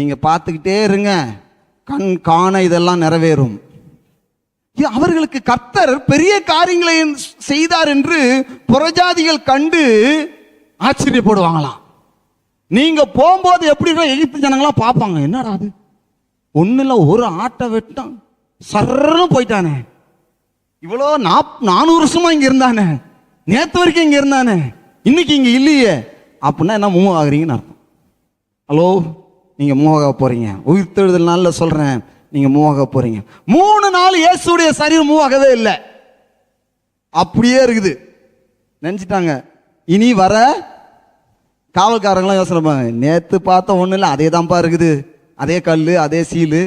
நீங்கள் பார்த்துக்கிட்டே இருங்க. கண் காண இதெல்லாம் நிறைவேறும். அவர்களுக்கு கர்த்தர் பெரிய காரியங்களை செய்தார் என்று புறஜாதிகள் கண்டு ஆச்சரியப்படுவாங்களாம். நீங்க போகும்போது எப்படி எகிப்து ஜனங்களாம் பார்ப்பாங்க என்னடா அது ஒன்றும் இல்லை ஒரு ஆட்டை வெட்டம். சர்ன்னு போயிட்டானே. இவ்வளோ நாப் நானூறு வருஷமா இங்க இருந்தானே. நேத்து வரைக்கும் இங்க இருந்தானே. இன்னைக்கு இங்க இல்லையே. அப்படின்னா என்ன மூவ் ஆகுறீங்கன்னு அர்த்தம். ஹலோ? நீங்கள் மூவாக போகிறீங்க உயிர்த்தெழுதல் நாளில் சொல்கிறேன் நீங்கள் மூவாக போகிறீங்க மூணு நாள் இயேசுடைய சரீரம் மூவாகவே இல்லை. அப்படியே இருக்குது. நினச்சிட்டாங்க. இனி வர காவல்காரங்களாம் யோசனை பண்ணாங்க நேத்து பார்த்த ஒன்றும் இல்லை அதே தான்ப்பா இருக்குது. அதே கல் அதே சீலு.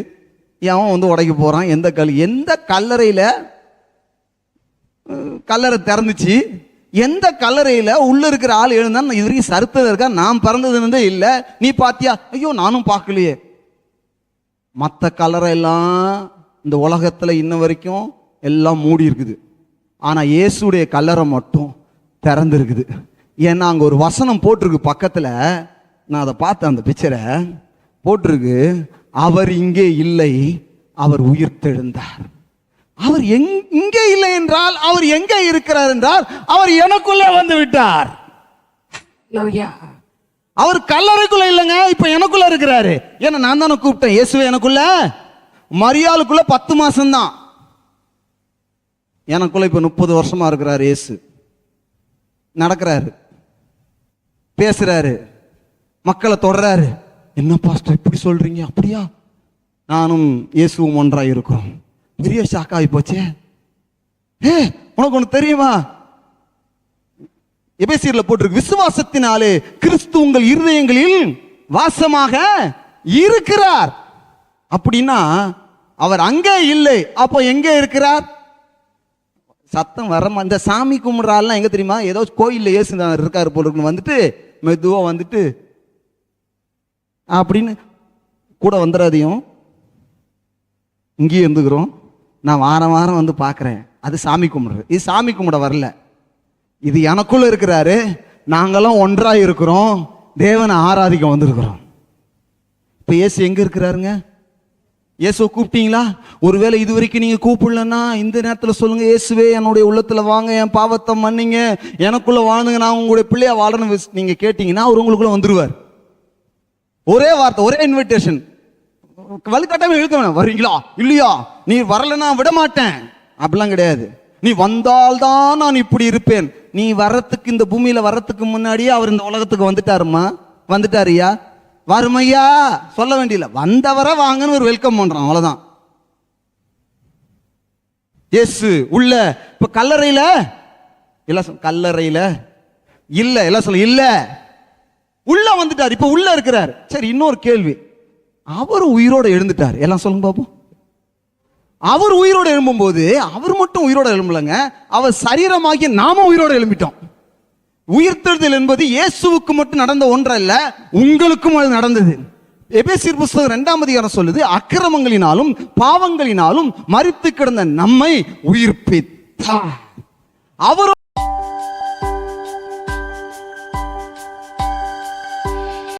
அவன் வந்து உடைக்க போகிறான் எந்த கல்? எந்த கல்லறையில் கல்லறை திறந்துச்சு? எந்த கல்லறையில் உள்ளே இருக்கிற ஆள் எழுந்தான் இது வரைக்கும் சருத்தது இருக்கா? நான் பிறந்ததுன்னு இல்லை. நீ பாத்தியா? ஐயோ நானும் பார்க்கலையே. மற்ற கல்லறையெல்லாம் இந்த உலகத்தில் இன்ன வரைக்கும் எல்லாம் மூடி இருக்குது. ஆனால் இயேசுடைய கல்லறை மட்டும் திறந்துருக்குது. ஏன்னா அங்கே ஒரு வசனம் போட்டிருக்கு பக்கத்தில். நான் அதை பார்த்தேன் அந்த பிக்சரை போட்டிருக்கு அவர் இங்கே இல்லை அவர் உயிர்த்தெழுந்தார் அவர் இங்கே இல்லை என்றால் அவர் எங்கே இருக்கிறார் என்றால் அவர் எனக்குள்ளே வந்து விட்டார். அவர் கல்லறைக்குள்ள இல்லைங்க இப்ப எனக்குள்ள இருக்கிறாரு. ஏன்னா நான் தானே கூப்பிட்டேன் இயேசுவே எனக்குள்ள? மரியாளுக்குள்ள பத்து மாசம்தான். எனக்குள்ள இப்ப முப்பது வருஷமா இருக்கிறாரு இயேசு. நடக்கிறாரு. பேசுறாரு. மக்களை தொடறாரு என்ன பாஸ்டர் இப்படி சொல்றீங்க? அப்படியா? நானும் இயேசுவும் ஒன்றாய் இருக்கிறோம் பெரிய ஷாக் ஆகி போச்சே. ஏ உனக்கு ஒன்று தெரியுமா? எபேசியர்ல போட்டிருக்கு விசுவாசத்தினாலே கிறிஸ்து உங்கள் இருதயங்களில் வாசமாக இருக்கிறார். அப்படின்னா அவர் அங்கே இல்லை அப்போ எங்கே இருக்கிறார்? சத்தம் வர அந்த இந்த சாமி கும்பிடுற எங்கே தெரியுமா? ஏதோ கோயிலில் இயேசு இருக்கார் போல இருக்குன்னு வந்துட்டு மெதுவாக வந்துட்டு அப்படின்னு கூட வந்துடாதையும் இங்கேயே இருந்துக்கிறோம். நான் வாரம் வாரம் வந்து பார்க்குறேன். அது சாமி கும்பிடுறது. இது சாமி கும்பிட வரல. இது எனக்குள்ளே இருக்கிறாரு. நாங்களாம் ஒன்றாக இருக்கிறோம். தேவனை ஆராதிக்க வந்திருக்கிறோம். இப்போ இயேசு எங்கே இருக்கிறாருங்க? இயேசுவை கூப்பிட்டீங்களா? ஒருவேளை இது வரைக்கும் நீங்கள் கூப்பிடலன்னா இந்த நேரத்தில் சொல்லுங்கள் இயேசுவே என்னுடைய உள்ளத்தில் வாங்க என் பாவத்தை மன்னிங்க. எனக்குள்ளே வாழ்ந்துங்க. நான் உங்களுடைய பிள்ளையா வாழணும் நீங்கள் கேட்டிங்கன்னா அவர் உங்களுக்குள்ளே வந்துடுவார் ஒரே வார்த்தை ஒரே இன்விடேஷன் வலுக்கட்டாம இழுக்க வேணாம். வரீங்களா? இல்லையா? நீ வரலன்னா விட மாட்டேன் அப்படிலாம் கிடையாது. நீ வந்தால்தான் நான் இப்படி இருப்பேன். நீ வர்றதுக்கு இந்த பூமியில வர்றதுக்கு முன்னாடியே அவர் இந்த உலகத்துக்கு வந்துட்டாருமா வந்துட்டாருயா வருமையா? சொல்ல வேண்டியல வந்தவரை வாங்கன்னு ஒரு வெல்கம் பண்றான். அவ்வளவுதான். எஸ் உள்ள. இப்ப கல்லறையில? எல்லாம் சொல் கல்லறையில? இல்ல எல்லாம் சொல்ல இல்ல. உள்ள வந்துட்டார். இப்ப உள்ள இருக்கிறார். சரி இன்னொரு கேள்வி. அவர் உயிரோட எழுந்துட்டார். எல்லாம் சொல்லுங்க பாப்போம். அவர் உயிரோட எழும்பும்போது அவர் மட்டும் உயிரோட எழும்பலைங்க அவர் சரீரமாகிய நாம உயிரோட எழும்பிட்டோம். உயிர்த்தெழுதல் என்பது இயேசுவுக்கு மட்டும் நடந்த ஒன்றல்ல உங்களுக்கும் அது நடந்தது. எபேசியர் புஸ்தகம் இரண்டாம் அதிகாரம் சொல்லுது அக்கிரமங்களினாலும் பாவங்களினாலும் மறித்து கிடந்த நம்மை உயிர்ப்பித்தார். அவர்